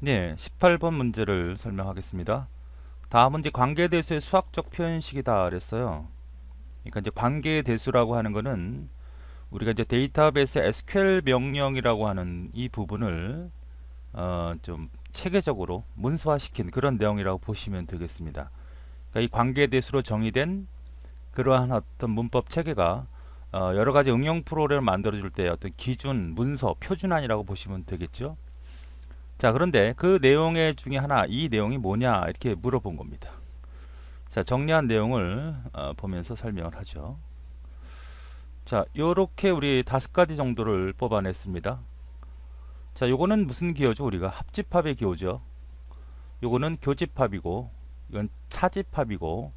네, 18번 문제를 설명하겠습니다. 다음은 이제 관계대수의 수학적 표현식이다 그랬어요. 그러니까 이제 관계대수라고 하는 거는 우리가 이제 데이터베이스 SQL 명령이라고 하는 이 부분을 어, 좀 체계적으로 문서화시킨 그런 내용이라고 보시면 되겠습니다. 그러니까 이 관계대수로 정의된 그러한 어떤 문법 체계가 어, 여러 가지 응용 프로그램을 만들어 줄 때 어떤 기준, 문서, 표준안이라고 보시면 되겠죠. 자, 그런데 그 내용의 중에 하나, 이 내용이 뭐냐 이렇게 물어본 겁니다. 자, 정리한 내용을 어, 보면서 설명을 하죠. 자, 요렇게 우리 다섯 가지 정도를 뽑아냈습니다. 자, 요거는 무슨 기호죠? 우리가 합집합의 기호죠. 요거는 교집합이고, 이건 차집합이고,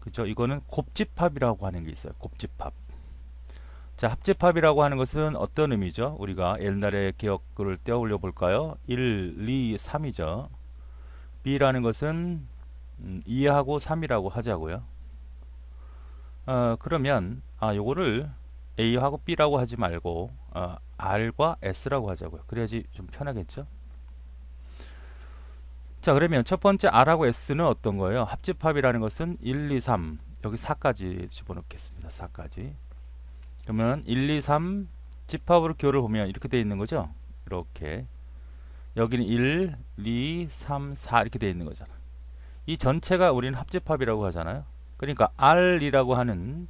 그죠? 이거는 곱집합이라고 하는 게 있어요. 곱집합. 자, 합집합이라고 하는 것은 어떤 의미죠? 우리가 옛날의 기억을 떼어올려 볼까요? 1, 2, 3이죠. B라는 것은 음, 2하고 3이라고 하자고요. 어, 그러면 아, 요거를 A하고 B라고 하지 말고 어, R과 S라고 하자고요. 그래야지 좀 편하겠죠? 자, 그러면 첫 번째 R하고 S는 어떤 거예요? 합집합이라는 것은 1, 2, 3 여기 4까지 집어넣겠습니다. 4까지. 그러면 1, 2, 3 집합으로 기호를 보면 이렇게 되어 있는 거죠. 이렇게 여기는 1, 2, 3, 4 이렇게 되어 있는 거잖아. 이 전체가 우리는 합집합이라고 하잖아요. 그러니까 R이라고 하는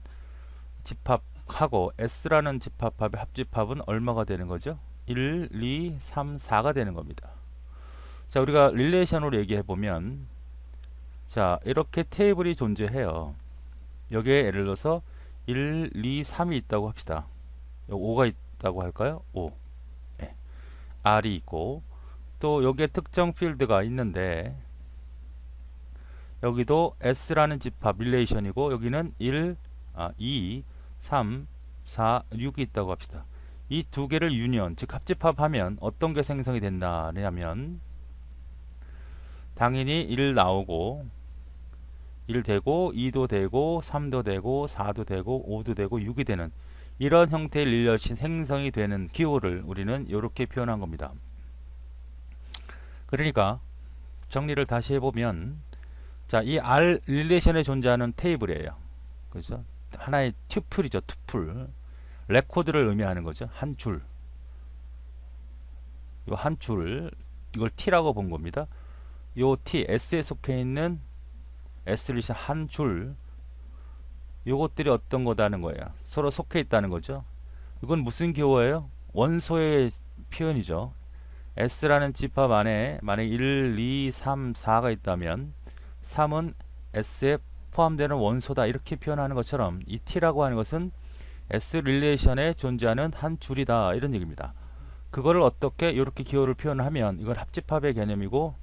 집합하고 S라는 집합합의 합집합은 얼마가 되는 거죠? 1, 2, 3, 4가 되는 겁니다. 자, 우리가 릴레이션으로 얘기해 보면 자, 이렇게 테이블이 존재해요. 여기에 예를 들어서 1, 2, 3이 있다고 합시다. 5가 있다고 할까요? 5. 예. R이 있고 또 여기에 특정 필드가 있는데 여기도 S라는 집합 릴레이션이고 여기는 1, 아, 2, 3, 4, 6이 있다고 합시다. 이 두 개를 유니언, 즉 합집합하면 어떤 게 생성이 된다냐면 당연히 1 나오고 1 되고 2도 되고 3도 되고 4도 되고 5도 되고 6이 되는 이런 형태의 릴레이션 생성이 되는 기호를 우리는 이렇게 표현한 겁니다. 그러니까 정리를 다시 해보면 자, 이 R 릴레이션에 존재하는 테이블이에요. 그죠? 하나의 튜플이죠, 튜플. 레코드를 의미하는 거죠. 한 줄. 이거 한 줄. 이걸 T라고 본 겁니다. 요 T, S에 속해 있는 S 릴레이션 한 줄. 요것들이 어떤 거다는 거예요. 서로 속해 있다는 거죠. 이건 무슨 기호예요? 원소의 표현이죠. S라는 집합 안에 만약 1, 2, 3, 4가 있다면 3은 S에 포함되는 원소다 이렇게 표현하는 것처럼 이 T라고 하는 것은 S 릴레이션에 존재하는 한 줄이다 이런 얘기입니다. 그거를 어떻게 이렇게 기호를 표현하면 이건 합집합의 개념이고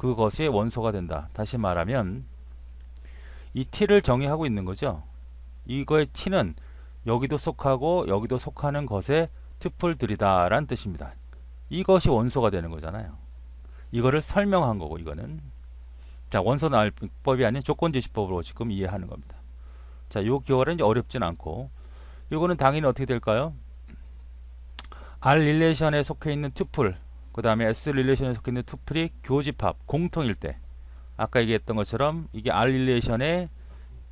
그것이 원소가 된다. 다시 말하면 이 T를 정의하고 있는 거죠. 이거의 T는 여기도 속하고 여기도 속하는 것의 튜플들이다 라는 뜻입니다. 이것이 원소가 되는 거잖아요. 이거를 설명한 거고 이거는 자, 원소 나올 법이 아닌 조건지시법으로 지금 이해하는 겁니다. 자, 요 기호는 어렵진 않고 요거는 당연히 어떻게 될까요? R 릴레이션에 속해 있는 튜플 그 다음에 S 릴레이션에 속해 있는 튜플이 교집합 공통일 때 아까 얘기했던 것처럼 이게 R 릴레이션에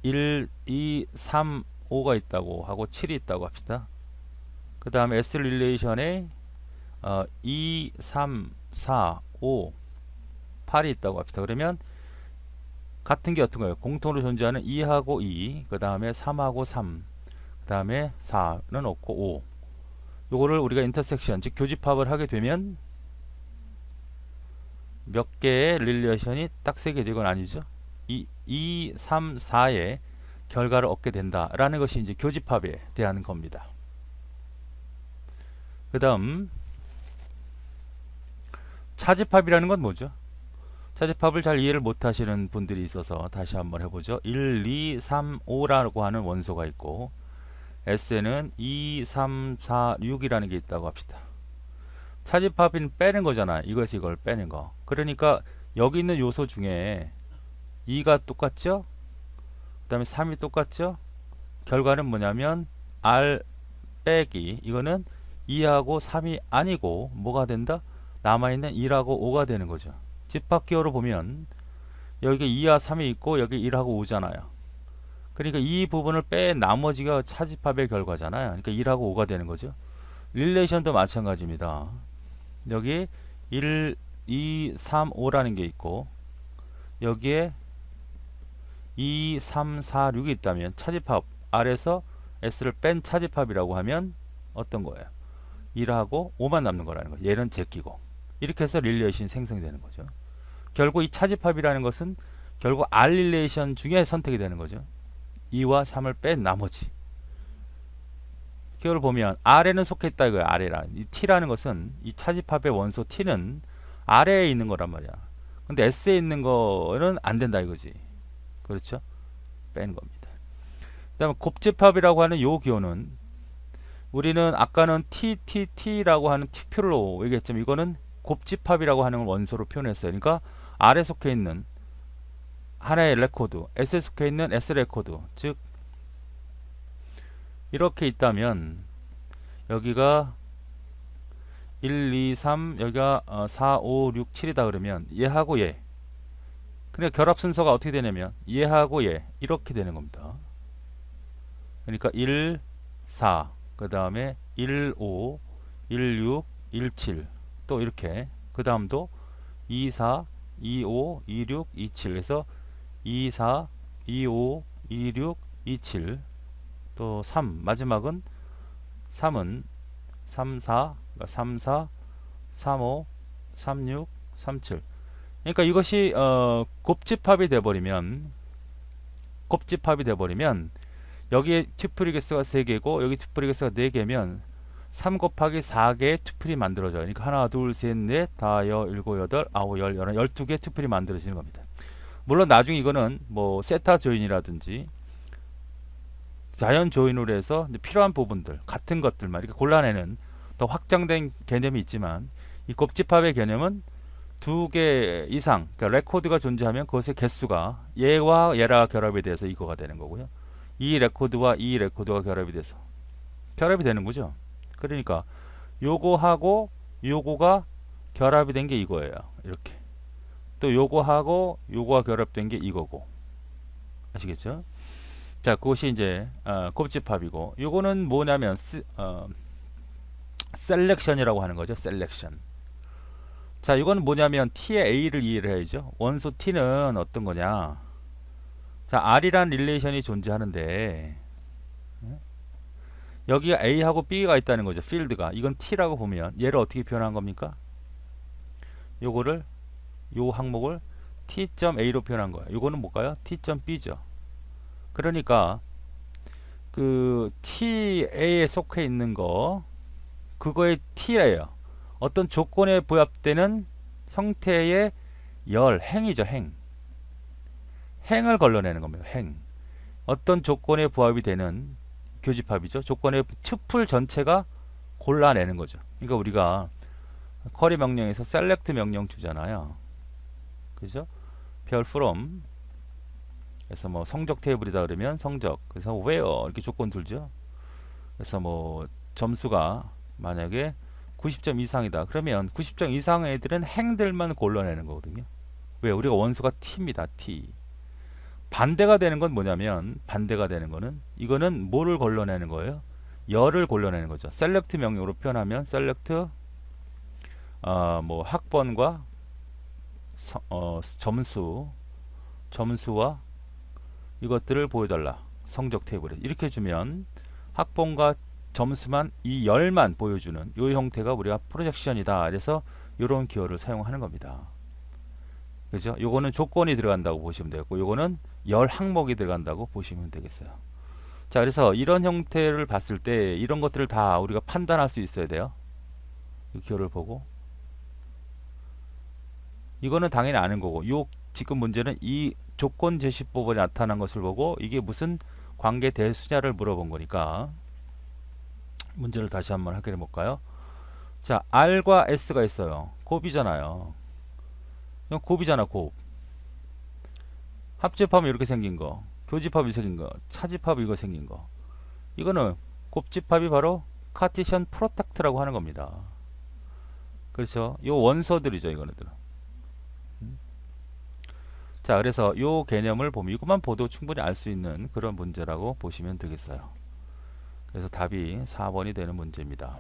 1, 2, 3, 5가 있다고 하고 7이 있다고 합시다. 그 다음에 S 릴레이션에 어, 2, 3, 4, 5, 8이 있다고 합시다. 그러면 같은 게 어떤 거예요? 공통으로 존재하는 2하고 2, 그 다음에 3하고 3, 그 다음에 4는 없고 5. 요거를 우리가 인터섹션, 즉 교집합을 하게 되면 몇 개의 릴레이션이 딱 세 개죠. 이건 아니죠. 이 2, 3, 4의 결과를 얻게 된다라는 것이 이제 교집합에 대한 겁니다. 그 다음 차집합이라는 건 뭐죠? 차집합을 잘 이해를 못 하시는 분들이 있어서 다시 한번 해보죠. 1, 2, 3, 5라고 하는 원소가 있고 S에는 2, 3, 4, 6이라는 게 있다고 합시다. 차집합은 빼는 거잖아. 이것이 이걸 빼는 거. 그러니까 여기 있는 요소 중에 2가 똑같죠? 그 다음에 3이 똑같죠? 결과는 뭐냐면 R 빼기 이거는 2하고 3이 아니고 뭐가 된다? 남아있는 2하고 5가 되는 거죠. 집합 기호를 보면 여기 2와 3이 있고 여기 1하고 5잖아요. 그러니까 이 부분을 빼 나머지가 차집합의 결과잖아요. 그러니까 1하고 5가 되는 거죠. 릴레이션도 마찬가지입니다. 여기 1, 2, 3, 5라는 게 있고 여기에 2, 3, 4, 6이 있다면 차집합 아래서 S를 뺀 차집합이라고 하면 어떤 거예요? 1하고 5만 남는 거라는 거예요. 얘는 제끼고 이렇게 해서 릴레이션이 생성되는 거죠. 결국 이 차집합이라는 것은 결국 R 릴레이션 중에 선택이 되는 거죠. 2와 3을 뺀 나머지 기호를 보면 R에는 속해 있다 이거예요. R에라. 이 T라는 것은 이 차집합의 원소 T는 R에 있는 거란 말이야. 근데 S에 있는 거는 안 된다 이거지. 그렇죠? 뺀 겁니다. 그다음에 곱집합이라고 하는 요 기호는 우리는 아까는 T, T, T라고 하는 T표로 얘기했지만 이거는 곱집합이라고 하는 원소로 표현했어요. 그러니까 R에 속해 있는 하나의 레코드, S에 속해 있는 S 레코드, 즉 이렇게 있다면 여기가 1, 2, 3 여기가 어, 4, 5, 6, 7이다 그러면 얘하고 얘 그러니까 결합 순서가 어떻게 되냐면 얘하고 얘 이렇게 되는 겁니다. 그러니까 1, 4, 그 다음에 1, 5, 1, 6, 1, 7, 또 이렇게. 그 다음도 2, 4, 2, 5, 2, 6, 2, 7 그래서 2, 4, 2, 5, 2, 6, 2, 7, 또 3, 마지막은 3은 3, 4, 3, 4, 3, 5, 3, 6, 3, 7. 그러니까 이것이 어, 곱집합이 돼버리면 곱집합이 돼버리면 여기에 튜플이 개수가 3개고 여기 튜플이 개수가 4개면 3 곱하기 4개의 튜플이 만들어져요. 그러니까 하나, 둘, 셋, 넷, 다, 여, 일곱, 여덟, 아홉, 열, 열한, 열두 개의 튜플이 만들어지는 겁니다. 물론 나중에 이거는 뭐 세타 조인이라든지 자연 조인으로 해서 필요한 부분들 같은 것들만 이렇게 골라내는 더 확장된 개념이 있지만 이 곱집합의 개념은 두 개 이상 그러니까 레코드가 존재하면 그것의 개수가 얘와 얘라 결합이 돼서 이거가 되는 거고요. 이 레코드와 이 레코드가 결합이 돼서 결합이 되는 거죠. 그러니까 요거하고 요거가 결합이 된 게 이거예요. 이렇게. 또 요거하고 요거가 결합된 게 이거고. 아시겠죠? 자, 그것이 이제 어, 곱집합이고 요거는 뭐냐면 스, 어, 셀렉션이라고 하는 거죠. 셀렉션. 자, 이거는 뭐냐면 T의 A를 이해를 해야죠. 원소 T는 어떤 거냐? 자, R이란 릴레이션이 존재하는데 여기가 A하고 B가 있다는 거죠. 필드가. 이건 T라고 보면 얘를 어떻게 표현한 겁니까? 요거를 요 항목을 T.A로 표현한 거예요. 요거는 뭘까요? T.B죠. 그러니까 그 TA에 속해 있는 거 그거의 T예요. 어떤 조건에 부합되는 형태의 열, 행이죠, 행. 행을 걸러내는 겁니다. 행. 어떤 조건에 부합이 되는 교집합이죠. 조건의 튜플 전체가 골라내는 거죠. 그러니까 우리가 커리 명령에서 셀렉트 명령 주잖아요. 그죠? 별 from 그래서 뭐 성적 테이블이다 그러면 성적 그래서 where 이렇게 조건 들죠. 그래서 뭐 점수가 만약에 90점 이상이다. 그러면 90점 이상 애들은 행들만 골라내는 거거든요. 왜? 우리가 원수가 t입니다. t. 반대가 되는 건 뭐냐면 반대가 되는 거는 이거는 뭐를 걸러내는 거예요? 열을 골라내는 거죠. 셀렉트 명령으로 표현하면 셀렉트 어, 뭐 학번과 서, 어, 점수 점수와 이것들을 보여달라. 성적 테이블에 이렇게 주면 학번과 점수만 이 열만 보여주는 이 형태가 우리가 프로젝션이다. 그래서 이런 기호를 사용하는 겁니다. 그죠? 요거는 조건이 들어간다고 보시면 되겠고 요거는 열 항목이 들어간다고 보시면 되겠어요. 자, 그래서 이런 형태를 봤을 때 이런 것들을 다 우리가 판단할 수 있어야 돼요. 이 기호를 보고 이거는 당연히 아는 거고 요 지금 문제는 이 조건 제시법에 나타난 것을 보고 이게 무슨 관계 대수냐를 물어본 거니까 문제를 다시 한번 확인해 볼까요? 자, R과 S가 있어요. 곱이잖아요. 이건 곱이잖아, 곱. 합집하면 이렇게 생긴 거. 교집합이 생긴 거. 차집합 이거 생긴 거. 이거는 곱집합이 바로 카티션 프로텍트라고 하는 겁니다. 그렇죠. 요 원소들이죠, 이거는들은. 음. 자, 그래서 요 개념을 보면 이것만 보도 충분히 알 수 있는 그런 문제라고 보시면 되겠어요. 그래서 답이 4번이 되는 문제입니다.